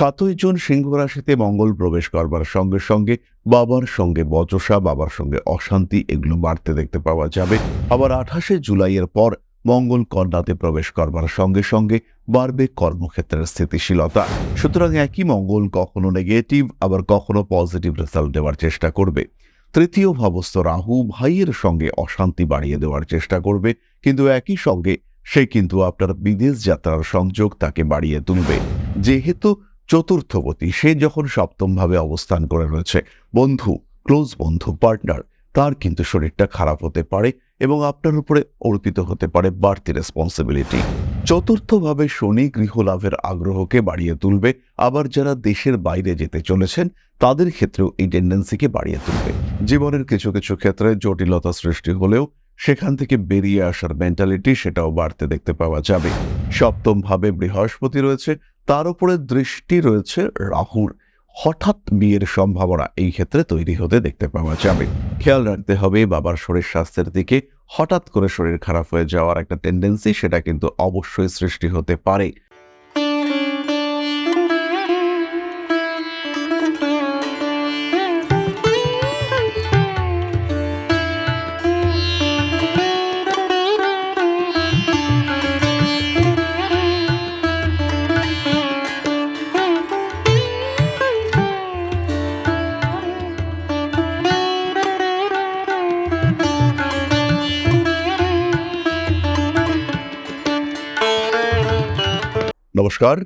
সাতই জুন সিংহ রাশিতে মঙ্গল প্রবেশ করবার সঙ্গে সঙ্গে বাবার সঙ্গে বচসা, বাবার সঙ্গে অশান্তি এগুলো বাড়তে দেখতে পাওয়া যাবে। আবার আঠাশে জুলাইয়ের পর মঙ্গল কন্যাতে প্রবেশ করবার সঙ্গে সঙ্গে বাড়বে কর্মক্ষেত্রের স্থিতিশীলতা। সুতরাং একই মঙ্গল কখনো নেগেটিভ আবার কখনো পজিটিভ রেজাল্ট দেওয়ার চেষ্টা করবে। তৃতীয় ভাবস্থ রাহু ভাইয়ের সঙ্গে অশান্তি বাড়িয়ে দেওয়ার চেষ্টা করবে, কিন্তু একই সঙ্গে সে কিন্তু আপনার বিদেশ যাত্রার সংযোগ তাকে বাড়িয়ে তুলবে। যেহেতু চতুর্থপতি সে যখন সপ্তমভাবে অবস্থান করে রয়েছে, বন্ধু ক্লোজ বন্ধু পার্টনার তার কিন্তু শরীরটা খারাপ হতে পারে এবং আপনার উপরে অর্পিত হতে পারে বাড়তি রেসপন্সিবিলিটি চতুর্থভাবে শনি গৃহলাভের আগ্রহকে বাড়িয়ে তুলবে। আবার যারা দেশের বাইরে যেতে চলেছেন, তাদের ক্ষেত্রেও এই টেন্ডেন্সিকে বাড়িয়ে তুলবে। জীবনের কিছু কিছু ক্ষেত্রে জটিলতা সৃষ্টি হলেও সেখান থেকে বেরিয়ে আসার মেন্টালিটি সেটাও বাড়তে দেখতে পাওয়া যাবে। সপ্তমভাবে বৃহস্পতি রয়েছে তার উপরে দৃষ্টি রয়েছে রাহুর। হঠাৎ বিয়ের সম্ভাবনা এই ক্ষেত্রে তৈরি হতে দেখতে পাওয়া যাবে। খেয়াল রাখতে হবে, বাবার শরীর স্বাস্থ্যের দিকে হঠাৎ করে শরীর খারাপ হয়ে যাওয়ার একটা টেন্ডেন্সি সেটা কিন্তু অবশ্যই সৃষ্টি হতে পারে। নমস্কার,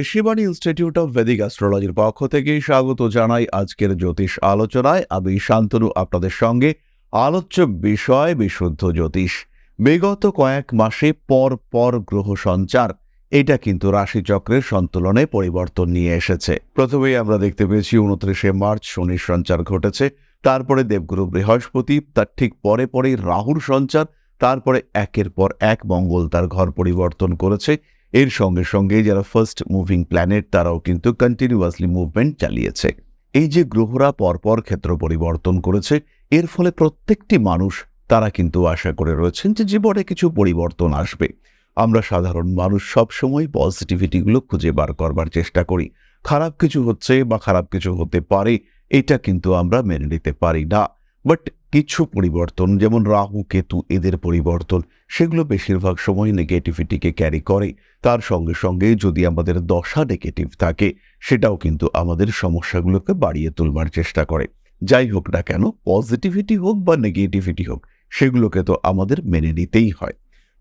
ঋষিবাণী ইনস্টিটিউট অফ ভেদিক অ্যাস্ট্রোলজির পক্ষ থেকে স্বাগত জানাই আজকের জ্যোতিষ আলোচনায়। আমি শান্তনু, আপনাদের সঙ্গে আলোচ্য বিষয় বিশুদ্ধ জ্যোতিষ। বিগত কয়েক মাসে পর পর গ্রহ সঞ্চার, এটা কিন্তু রাশিচক্রের সন্তুলনে পরিবর্তন নিয়ে এসেছে। প্রথমেই আমরা দেখতে পেয়েছি উনত্রিশে মার্চ শনির সঞ্চার ঘটেছে, তারপরে দেবগুরু বৃহস্পতি, তার ঠিক পরে পরেই রাহুর সঞ্চার, তারপরে একের পর এক মঙ্গল তার ঘর পরিবর্তন করেছে। এর সঙ্গে সঙ্গে যারা ফার্স্ট মুভিং প্ল্যানেট তারাও কিন্তু কন্টিনিউয়াসলি মুভমেন্ট চালিয়েছে। এই যে গ্রহরা পরপর ক্ষেত্র পরিবর্তন করেছে, এর ফলে প্রত্যেকটি মানুষ, তারা কিন্তু আশা করে রয়েছেন যে জীবনে কিছু পরিবর্তন আসবে। আমরা সাধারণ মানুষ সবসময় পজিটিভিটিগুলো খুঁজে বার করবার চেষ্টা করি। খারাপ কিছু হচ্ছে বা খারাপ কিছু হতে পারে, এটা কিন্তু আমরা মেনে নিতে পারি না। বাট কিছু পরিবর্তন, যেমন রাহু, কেতু, এদের পরিবর্তন, সেগুলো বেশিরভাগ সময় নেগেটিভিটিকে ক্যারি করে। তার সঙ্গে সঙ্গে যদি আমাদের দশা নেগেটিভ থাকে, সেটাও কিন্তু আমাদের সমস্যাগুলোকে বাড়িয়ে তুলবার চেষ্টা করে। যাই হোক না কেন পজিটিভিটি হোক বা নেগেটিভিটি হোক, সেগুলোকে তো আমাদের মেনে নিতেই হয়।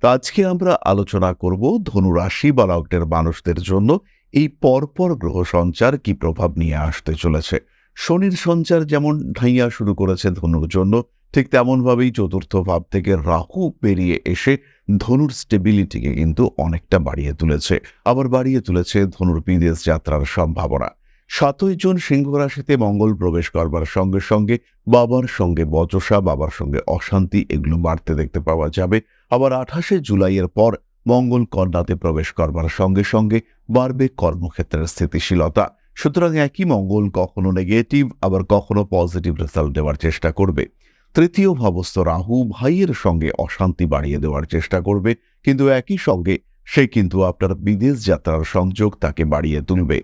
তো আজকে আমরা আলোচনা করব ধনুরাশি বা লগ্নের মানুষদের জন্য এই পরপর গ্রহ সঞ্চার কি প্রভাব নিয়ে আসতে চলেছে। শনির সঞ্চার যেমন ঢাইয়া শুরু করেছে ধনুর জন্য, ঠিক তেমনভাবেই চতুর্থ ভাব থেকে রাহু বেরিয়ে এসে ধনুর স্টেবিলিটিকে কিন্তু অনেকটা বাড়িয়ে তুলেছে। আবার বাড়িয়ে তুলেছে ধনুর বিদেশ যাত্রার সম্ভাবনা। সাতই জুন সিংহ রাশিতে মঙ্গল প্রবেশ করবার সঙ্গে সঙ্গে বাবার সঙ্গে বচসা, বাবার সঙ্গে অশান্তি এগুলো বাড়তে দেখতে পাওয়া যাবে। আবার আঠাশে জুলাইয়ের পর মঙ্গল কন্যাতে প্রবেশ করবার সঙ্গে সঙ্গে বাড়বে কর্মক্ষেত্রের স্থিতিশীলতা। সুতরাং একই মঙ্গল কখনো নেগেটিভ আবার কখনো পজিটিভ রেজাল্ট দেওয়ার চেষ্টা করবে। তৃতীয় ভাবস্থ রাহু ভাইয়ের সঙ্গে অশান্তি বাড়িয়ে দেওয়ার চেষ্টা করবে, কিন্তু একই সঙ্গে সে কিন্তু আপনার বিদেশ যাত্রার সংযোগ তাকে বাড়িয়ে তুলবে।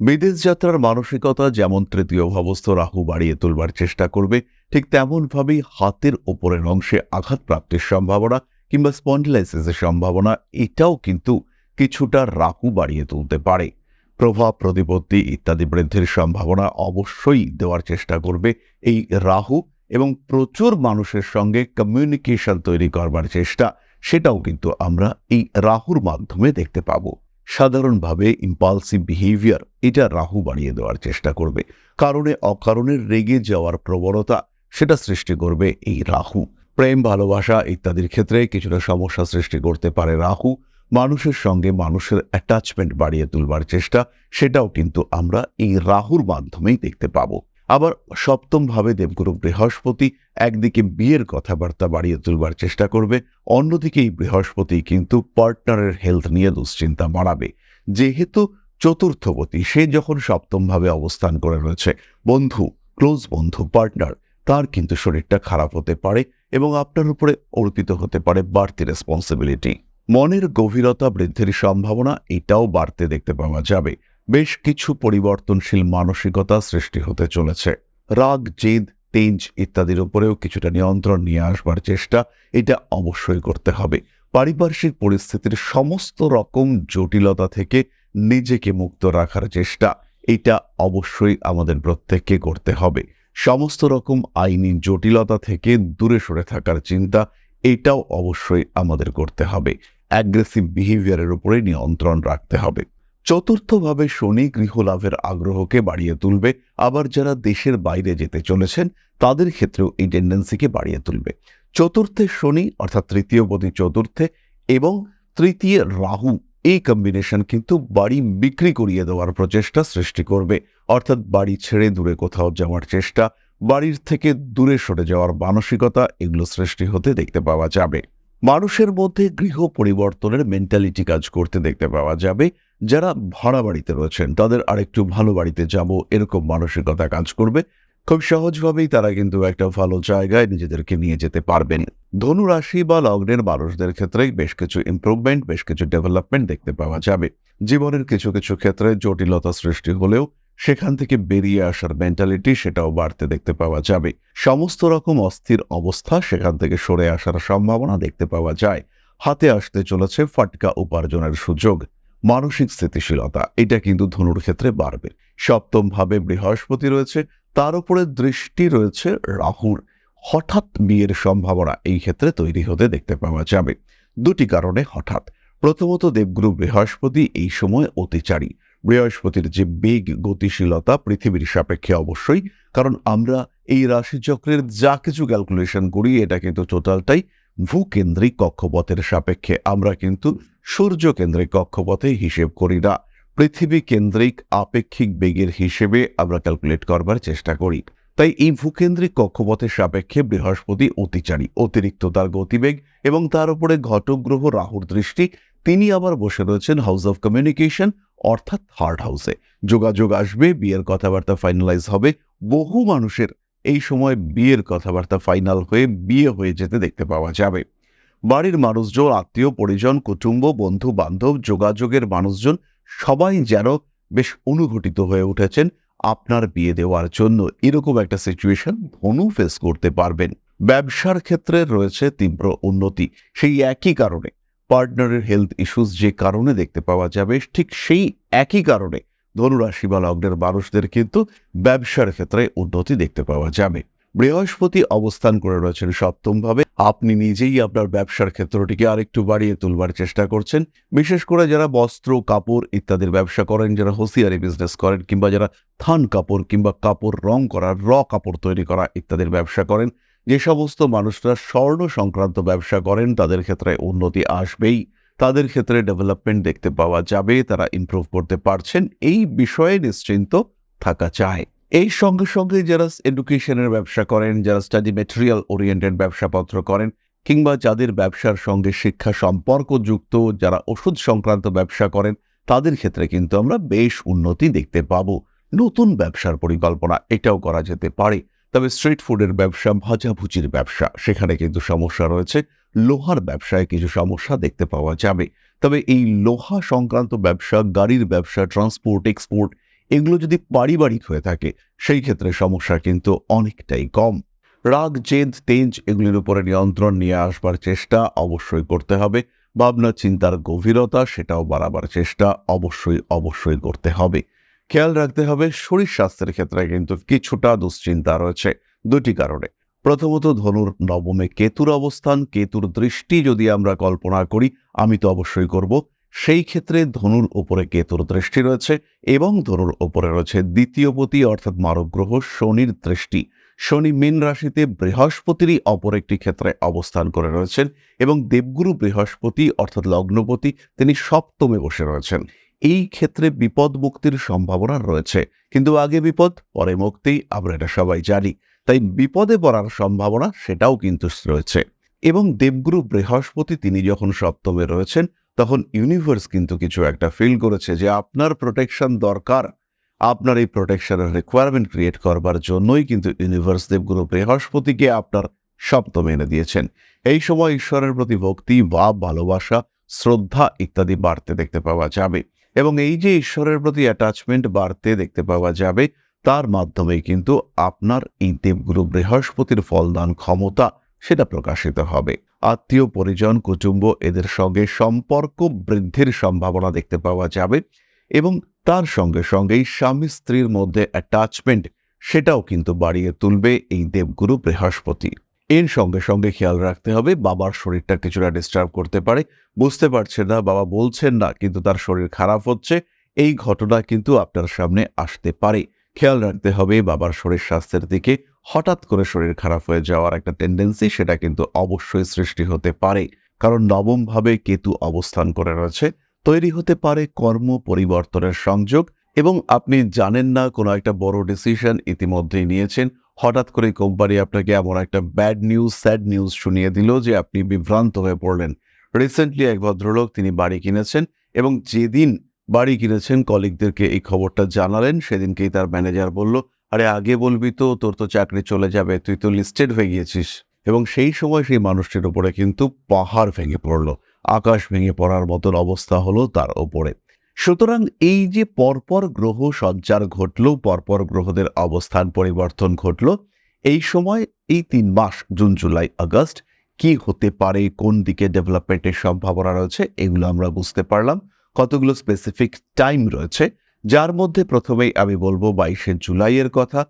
বিদেশ যাত্রার মানসিকতা যেমন তৃতীয় ভাবস্থ রাহু বাড়িয়ে তুলবার চেষ্টা করবে, ঠিক তেমনভাবেই হাতের ওপরের অংশে আঘাত প্রাপ্তির সম্ভাবনা কিংবা স্পন্ডিলাইসিসের সম্ভাবনা, এটাও কিন্তু কিছুটা রাহু বাড়িয়ে তুলতে পারে। প্রভাব, প্রতিপত্তি ইত্যাদি বৃদ্ধির সম্ভাবনা অবশ্যই দেওয়ার চেষ্টা করবে এই রাহু এবং প্রচুর মানুষের সঙ্গে কমিউনিকেশন তৈরি করবার চেষ্টা। সেটাও কিন্তু আমরা এই রাহুর মাধ্যমে দেখতে পাব। সাধারণভাবে ইম্পালসিভ বিহেভিয়ার এটা রাহু বাড়িয়ে দেওয়ার চেষ্টা করবে। কারণে অকারণে রেগে যাওয়ার প্রবণতা সেটা সৃষ্টি করবে এই রাহু। প্রেম, ভালোবাসা ইত্যাদির ক্ষেত্রে কিছুটা সমস্যা সৃষ্টি করতে পারে রাহু। মানুষের সঙ্গে মানুষের অ্যাটাচমেন্ট বাড়িয়ে তুলবার চেষ্টা, সেটাও কিন্তু আমরা এই রাহুর মাধ্যমেই দেখতে পাবো। আবার সপ্তম ভাবে দেবগুরু বৃহস্পতি একদিকে বিয়ের কথাবার্তা বাড়িয়ে তুলবার চেষ্টা করবে, অন্যদিকে এই বৃহস্পতি কিন্তু পার্টনারের হেলথ নিয়ে দুশ্চিন্তা বাড়াবে। যেহেতু চতুর্থপতি, সে যখন সপ্তম ভাবে অবস্থান করে রয়েছে, বন্ধু ক্লোজ বন্ধু পার্টনার তার কিন্তু শরীরটা খারাপ হতে পারে এবং আপনার উপরে অর্পিত হতে পারে বাড়তি রেসপন্সিবিলিটি মনের গভীরতা বৃদ্ধির সম্ভাবনা এটাও বাড়তে দেখতে পাওয়া যাবে। বেশ কিছু পরিবর্তনশীল মানসিকতা সৃষ্টি হতে চলেছে। রাগ, জেদ, তেজ ইত্যাদির উপরেও কিছুটা নিয়ন্ত্রণ নিয়ে আসবার চেষ্টা এটা অবশ্যই করতে হবে। পারিপার্শ্বিক পরিস্থিতির সমস্ত রকম জটিলতা থেকে নিজেকে মুক্ত রাখার চেষ্টা এটা অবশ্যই আমাদের প্রত্যেককে করতে হবে। সমস্ত রকম আইনি জটিলতা থেকে দূরে সরে থাকার চিন্তা এটাও অবশ্যই আমাদের করতে হবে। অ্যাগ্রেসিভ বিহেভিয়ারের উপরে নিয়ন্ত্রণ রাখতে হবে। চতুর্থভাবে শনি গৃহলাভের আগ্রহকে বাড়িয়ে তুলবে। আবার যারা দেশের বাইরে যেতে চলেছেন, তাদের ক্ষেত্রেও এই টেন্ডেন্সিকে বাড়িয়ে তুলবে। চতুর্থে শনি, অর্থাৎ তৃতীয় পতি চতুর্থে এবং তৃতীয় রাহু, এই কম্বিনেশন কিন্তু বাড়ি বিক্রি করিয়ে দেওয়ার প্রচেষ্টা সৃষ্টি করবে। অর্থাৎ বাড়ি ছেড়ে দূরে কোথাও যাওয়ার চেষ্টা, বাড়ির থেকে দূরে সরে যাওয়ার মানসিকতা এগুলো সৃষ্টি হতে দেখতে পাওয়া যাবে। মানুষের মধ্যে গৃহ পরিবর্তনের মেন্টালিটি কাজ করতে দেখতে পাওয়া যাবে। যারা ভাড়া বাড়িতে রয়েছেন, তাদের আরেকটু ভালো বাড়িতে যাব এরকম মানসিকতা কাজ করবে। খুব সহজভাবেই তারা কিন্তু একটা ভালো জায়গায় নিজেদেরকে নিয়ে যেতে পারবেন। ধনু রাশি বা লগ্নের মানুষদের ক্ষেত্রে বেশ কিছু ইমপ্রুভমেন্ট বেশ কিছু ডেভেলপমেন্ট দেখতে পাওয়া যাবে। জীবনের কিছু কিছু ক্ষেত্রে জটিলতা সৃষ্টি হলেও সেখান থেকে বেরিয়ে আসার মেন্টালিটি সেটাও বাড়তে দেখতে পাওয়া যাবে। সমস্ত রকম অস্থির অবস্থা সেখান থেকে সরে আসার সম্ভাবনা দেখতে পাওয়া যায়। হাতে আসতে চলেছে ফাটকা উপার্জনের সুযোগ। মানসিক স্থিতিশীলতা, এটা কিন্তু ধনুর ক্ষেত্রে বাড়বে। সপ্তম ভাবে বৃহস্পতি রয়েছে, তার উপরে দৃষ্টি রয়েছে রাহুর। হঠাৎ বিয়ের সম্ভাবনা এই ক্ষেত্রে তৈরি হতে দেখতে পাওয়া যাবে। দুটি কারণে হঠাৎ। প্রথমত দেবগুরু বৃহস্পতি এই সময় অতিচারী। বৃহস্পতির যে বেগ গতিশীলতা পৃথিবীর সাপেক্ষে অবশ্যই, কারণ আমরা এই রাশিচক্রের যা কিছু ক্যালকুলেশন করি, এটা কিন্তু টোটালটাই ভূকেন্দ্রিক কক্ষপথের সাপেক্ষে। আমরা কিন্তু সূর্য কেন্দ্রিক কক্ষপথে হিসেব করি না। পৃথিবী কেন্দ্রিক আপেক্ষিক বেগের হিসেবে আমরা ক্যালকুলেট করবার চেষ্টা করি। তাই এই ভূকেন্দ্রিক কক্ষপথের সাপেক্ষে বৃহস্পতি অতিচারী, অতিরিক্ত তার গতিবেগ এবং তার উপরে ঘটক গ্রহ রাহুর দৃষ্টি, তিনি আবার বসে রয়েছেন হাউস অফ কমিউনিকেশন অর্থাৎ থার্ড হাউসে যোগাযোগ আসবে, বিয়ের কথাবার্তা ফাইনালাইজ হবে। বহু মানুষের এই সময় বিয়ের কথাবার্তা ফাইনাল হয়ে বিয়ে হয়ে যেতে দেখতে পাওয়া যাবে। বাড়ির মানুষজন, আত্মীয়, পরিজন, কুটুম্ব, বন্ধু, বান্ধব, যোগাযোগের মানুষজন সবাই যেন বেশ অনুঘটিত হয়ে উঠেছেন আপনার বিয়ে দেওয়ার জন্য। এরকম একটা সিচুয়েশন ধনু ফেস করতে পারবেন। ব্যবসার ক্ষেত্রে রয়েছে তীব্র উন্নতি। সেই একই কারণে পার্টনারের হেলথ ইস্যুস যে কারণে দেখতে পাওয়া যাবে, ঠিক সেই একই কারণে ধনুরাশি বা লগ্নের মানুষদের কিন্তু ব্যবসার ক্ষেত্রে উন্নতি দেখতে পাওয়া যাবে। বৃহস্পতি অবস্থান করে রয়েছেন সপ্তমভাবে। আপনি নিজেই আপনার ব্যবসার ক্ষেত্রটিকে আরেকটু বাড়িয়ে তুলবার চেষ্টা করছেন। বিশেষ করে যারা বস্ত্র, কাপড় ইত্যাদির ব্যবসা করেন, যারা হুঁশিয়ারি বিজনেস করেন কিংবা যারা থান কাপড় কিংবা কাপড় রং করা, র কাপড় তৈরি করা ইত্যাদির ব্যবসা করেন যে সমস্ত মানুষরা স্বর্ণ সংক্রান্ত ব্যবসা করেন, তাদের ক্ষেত্রে উন্নতি আসবেই। তাদের ক্ষেত্রে ডেভেলপমেন্ট দেখতে পাওয়া যাবে, তারা ইমপ্রুভ করতে পারছেন। এই বিষয়ে নিশ্চিন্ত থাকা চায় এই সঙ্গে সঙ্গে যারা এডুকেশনের ব্যবসা করেন, যারা স্টাডি মেটেরিয়াল ওরিয়েন্টেড ব্যবসাপত্র করেন, কিংবা যাদের ব্যবসার সঙ্গে শিক্ষা সম্পর্কযুক্ত যারা ওষুধ সংক্রান্ত ব্যবসা করেন, তাদের ক্ষেত্রে কিন্তু আমরা বেশ উন্নতি দেখতে পাব। নতুন ব্যবসার পরিকল্পনা এটাও করা যেতে পারে। তবে স্ট্রিট ফুডের ব্যবসা, ভাজাভুজির ব্যবসা, সেখানে কিন্তু সমস্যা রয়েছে। লোহার ব্যবসায় কিছু সমস্যা দেখতে পাওয়া যাবে। তবে এই লোহা সংক্রান্ত ব্যবসা, গাড়ির ব্যবসা ট্রান্সপোর্ট এক্সপোর্ট এগুলো যদি পারিবারিক হয়ে থাকে, সেই ক্ষেত্রে সমস্যা কিন্তু অনেকটাই কম। রাগ, জেদ, তেজ এগুলির উপরে নিয়ন্ত্রণ নিয়ে আসবার চেষ্টা অবশ্যই করতে হবে। ভাবনা, চিন্তার গভীরতা, সেটাও বাড়াবার চেষ্টা অবশ্যই অবশ্যই করতে হবে। খেয়াল রাখতে হবে শরীর স্বাস্থ্যের ক্ষেত্রে কিন্তু কিছুটা দুশ্চিন্তা রয়েছে। দুটি কারণে। প্রথমত ধনুর নবমে কেতুর অবস্থান। কেতুর দৃষ্টি যদি আমরা কল্পনা করি, আমি তো অবশ্যই করব। সেই ক্ষেত্রে ধনুর উপরে কেতুর দৃষ্টি রয়েছে এবং ধনুর উপরে রয়েছে দ্বিতীয় পতি অর্থাৎ মারক গ্রহ শনির দৃষ্টি। শনি মীন রাশিতে বৃহস্পতিরই অপর একটি ক্ষেত্রে অবস্থান করে রয়েছেন এবং দেবগুরু বৃহস্পতি অর্থাৎ লগ্নপতি তিনি সপ্তমে বসে রয়েছেন। এই ক্ষেত্রে বিপদ মুক্তির সম্ভাবনা রয়েছে। কিন্তু আগে বিপদ, পরে মুক্তি, আমরা এটা সবাই জানি। তাই বিপদে পড়ার সম্ভাবনা সেটাও কিন্তু রয়েছে। এবং দেবগুরু বৃহস্পতি তিনি যখন সপ্তমে রয়েছেন, তখন ইউনিভার্স কিন্তু কিছু একটা ফিল করেছে যে আপনার প্রোটেকশন দরকার। আপনার এই প্রোটেকশনের রিকোয়ারমেন্ট ক্রিয়েট করবার জন্যই কিন্তু ইউনিভার্স দেবগুরু বৃহস্পতিকে আপনার সপ্তমে এনে দিয়েছেন। এই সময় ঈশ্বরের প্রতি ভক্তি বা ভালোবাসা, শ্রদ্ধা ইত্যাদি বাড়তে দেখতে পাওয়া যাবে। এবং এই যে ঈশ্বরের প্রতি অ্যাটাচমেন্ট বাড়তে দেখতে পাওয়া যাবে, তার মাধ্যমে কিন্তু আপনার এই দেবগুরু বৃহস্পতির ফলদান ক্ষমতা সেটা প্রকাশিত হবে। আত্মীয়, পরিজন, কুটুম্ব এদের সঙ্গে সম্পর্ক বৃদ্ধির সম্ভাবনা দেখতে পাওয়া যাবে এবং তার সঙ্গে সঙ্গেই স্বামী স্ত্রীর মধ্যে অ্যাটাচমেন্ট সেটাও কিন্তু বাড়িয়ে তুলবে এই দেবগুরু বৃহস্পতি। এর সঙ্গে সঙ্গে খেয়াল রাখতে হবে, বাবার শরীরটা কিছুটা ডিস্টার্ব করতে পারে। বুঝতে পারছেন না, বাবা বলছেন না, কিন্তু তার শরীর খারাপ হচ্ছে। এই ঘটনা কিন্তু আপনার সামনে আসতে পারে। খেয়াল রাখতে হবে, বাবার শরীর স্বাস্থ্যের দিকে হঠাৎ করে শরীর খারাপ হয়ে যাওয়ার একটা টেন্ডেন্সি সেটা কিন্তু অবশ্যই সৃষ্টি হতে পারে। কারণ নবমভাবে কেতু অবস্থান করে রয়েছে, তৈরি হতে পারে কর্ম পরিবর্তনের সংযোগ এবং আপনি জানেন না, কোনো একটা বড় ডিসিশন ইতিমধ্যেই নিয়েছেন হঠাৎ করে কোম্পানি আপনাকে এমন একটা ব্যাড নিউজ স্যাড নিউজ শুনিয়ে দিল যে আপনি বিভ্রান্ত হয়ে পড়লেন। রিসেন্টলি এক ভদ্রলোক তিনি বাড়ি কিনেছেন এবং যেদিন বাড়ি কিনেছেন কলিগদেরকে এই খবরটা জানালেন। সেদিনকেই তার ম্যানেজার বলল, আরে, আগে বলবি তো, তোর তো চাকরি চলে যাবে, তুই তো লিস্টেড হয়ে গিয়েছিস। এবং সেই সময় সেই মানুষটির উপরে কিন্তু পাহাড় ভেঙে পড়ল। আকাশ ভেঙে পড়ার মতন অবস্থা হলো তার ওপরে সুতরাং এই যে পরপর গ্রহ সঞ্চার ঘটল, পরপর গ্রহদের অবস্থান পরিবর্তন ঘটল, এই সময়, এই তিন মাস, জুন, জুলাই, আগস্ট, কি হতে পারে, কোন দিকে ডেভেলপমেন্টের সম্ভাবনা রয়েছে, এগুলো আমরা বুঝতে পারলাম। কতগুলো স্পেসিফিক টাইম রয়েছে, যার মধ্যে প্রথমেই আমি বলব বাইশে জুলাইয়ের কথা।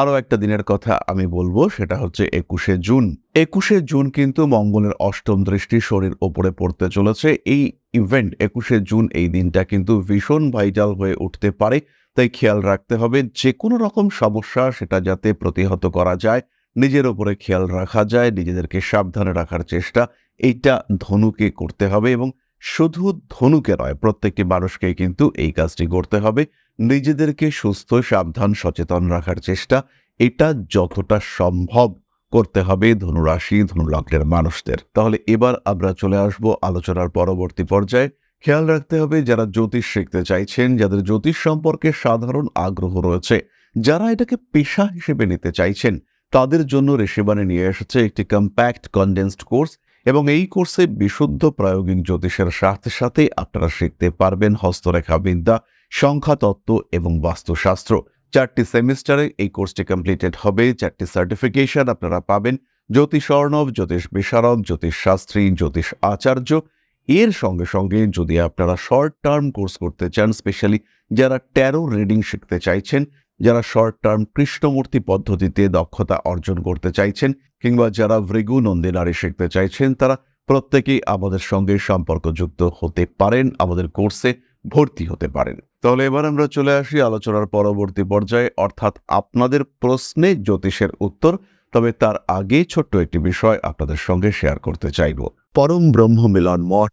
আরও একটা দিনের কথা আমি বলব, সেটা হচ্ছে একুশে জুন। একুশে জুন কিন্তু মঙ্গলের অষ্টম দৃষ্টি শরীর ওপরে পড়তে চলেছে। এই ইভেন্ট, একুশে জুন, এই দিনটা কিন্তু ভীষণ ভাইটাল হয়ে উঠতে পারে। তাই খেয়াল রাখতে হবে যে কোনো রকম সমস্যা সেটা যাতে প্রতিহত করা যায়, নিজের ওপরে খেয়াল রাখা যায়, নিজেদেরকে সাবধানে রাখার চেষ্টা, এইটা ধনুকে করতে হবে এবং শুধু ধনুকে নয়, প্রত্যেকটি মানুষকে কিন্তু এই কাজটি করতে হবে। নিজেদেরকে সুস্থ, সাবধান, সচেতন রাখার চেষ্টা, এটা যতটা সম্ভব করতে হবে ধনুরাশি, ধনুলগ্নের মানুষদের। তাহলে এবার আমরা চলে আসব আলোচনার পরবর্তী পর্যায়ে। খেয়াল রাখতে হবে যারা জ্যোতিষ শিখতে চাইছেন, যাদের জ্যোতিষ সম্পর্কে সাধারণ আগ্রহ রয়েছে, যারা এটাকে পেশা হিসেবে নিতে চাইছেন, তাদের জন্য ঋষিবাণী নিয়ে এসেছে একটি কম্প্যাক্ট কনডেন্সড কোর্স এবং এই কোর্সে বিশুদ্ধ প্রায়োগিক জ্যোতিষের সাথে সাথে আপনারা শিখতে পারবেন হস্তরেখা বিদ্যা সংখ্যাতত্ত্ব এবং বাস্তুশাস্ত্র। চারটি সেমিস্টারে এই কোর্সটি কমপ্লিটেড হবে, চারটি সার্টিফিকেশন আপনারা পাবেন। জ্যোতিষ অর্ণব, জ্যোতিষ বিশারদ, জ্যোতিষ শাস্ত্রী, জ্যোতিষ আচার্য। এর সঙ্গে সঙ্গে যদি আপনারা শর্ট টার্ম কোর্স করতে চান স্পেশালি যারা ট্যারো রিডিং শিখতে চাইছেন, যারা শর্ট টার্ম কৃষ্ণমূর্তি পদ্ধতিতে দক্ষতা অর্জন করতে চাইছেন, কিংবা যারা ভৃগু নন্দিনারী শিখতে চাইছেন, তারা প্রত্যেকেই আমাদের সঙ্গে সম্পর্কযুক্ত হতে পারেন। আমাদের কোর্সে ভর্তি হতে পারেন। তাহলে এবার আমরা চলে আসি আলোচনার পরবর্তী পর্যায়ে। অর্থাৎ আপনাদের প্রশ্নে জ্যোতিষের উত্তর, তবে তার আগে ছোট্ট একটি বিষয় আপনাদের সঙ্গে শেয়ার করতে চাইব। পরম ব্রহ্ম মিলন মঠ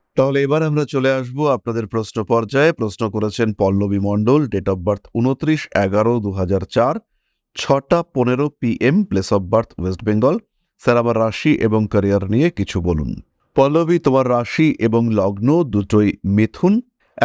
তাহলে এবার আমরা চলে আসব আপনাদের প্রশ্ন পর্যায়ে। প্রশ্ন করেছেন Pallabi Mondal date of birth উনত্রিশ এগারো দু হাজার চার, ছটা পনেরো PM place of birth West Bengal sir, আবার রাশি এবং ক্যারিয়ার নিয়ে কিছু বলুন। পল্লবী, তোমার রাশি এবং লগ্ন দুটোই মিথুন।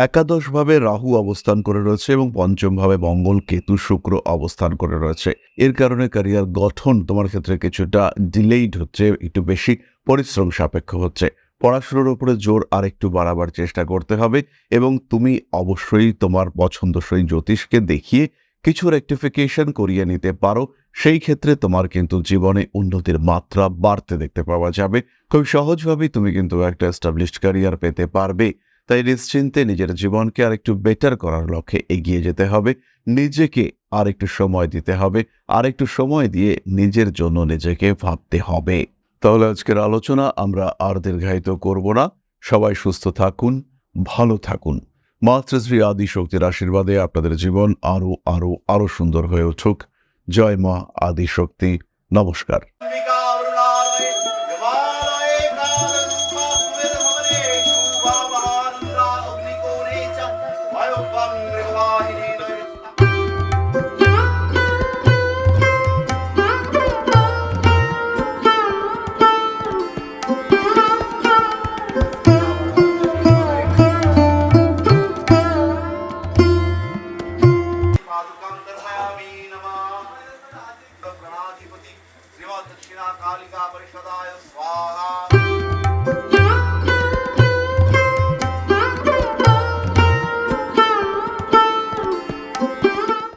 একাদশভাবে রাহু অবস্থান করে রয়েছে এবং পঞ্চমভাবে মঙ্গল কেতু শুক্র অবস্থান করে রয়েছে। এর কারণে ক্যারিয়ার গঠন তোমার ক্ষেত্রে কিছুটা ডিলেইড হচ্ছে, একটু বেশি পরিশ্রম সাপেক্ষ হচ্ছে। পড়াশোনার উপরে জোর আরেকটু বাড়াবার চেষ্টা করতে হবে এবং তুমি অবশ্যই তোমার পছন্দসই জ্যোতিষকে দেখিয়ে কিছু রেক্টিফিকেশন করিয়ে নিতে পারো। সেই ক্ষেত্রে তোমার কিন্তু জীবনে উন্নতির মাত্রা বাড়তে দেখতে পাওয়া যাবে। খুব সহজভাবেই তুমি কিন্তু একটা এস্টাবলিশড ক্যারিয়ার পেতে পারবে। তাই নিশ্চিন্তে নিজের জীবনকে আরেকটু বেটার করার লক্ষ্যে এগিয়ে যেতে হবে। নিজেকে আরেকটু সময় দিতে হবে। আরেকটু সময় দিয়ে নিজের জন্য নিজেকে ভাবতে হবে। তাহলে আজকের আলোচনা আমরা আর দীর্ঘায়িত করব না। সবাই সুস্থ থাকুন, ভালো থাকুন। মাতৃশ্রী আদি শক্তির আশীর্বাদে আপনাদের জীবন আরও আরও আরও সুন্দর হয়ে উঠুক। জয় মা আদি শক্তি নমস্কার অম্বিকা